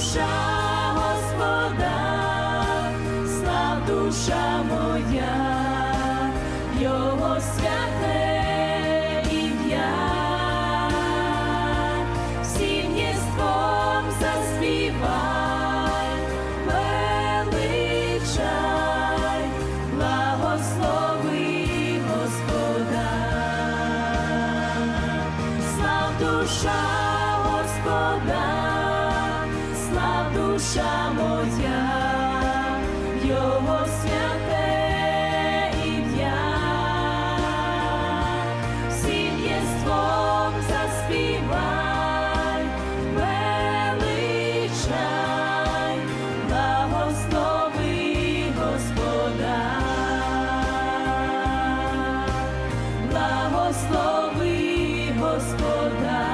душа Господа, слав душа моя, Його святе ім'я, всім єством заспівай, величай, благослови Господа, слав душа Господа, душа моя, його святе ім'я, всім єством заспівай, величай, благослови Господа, благослови Господа.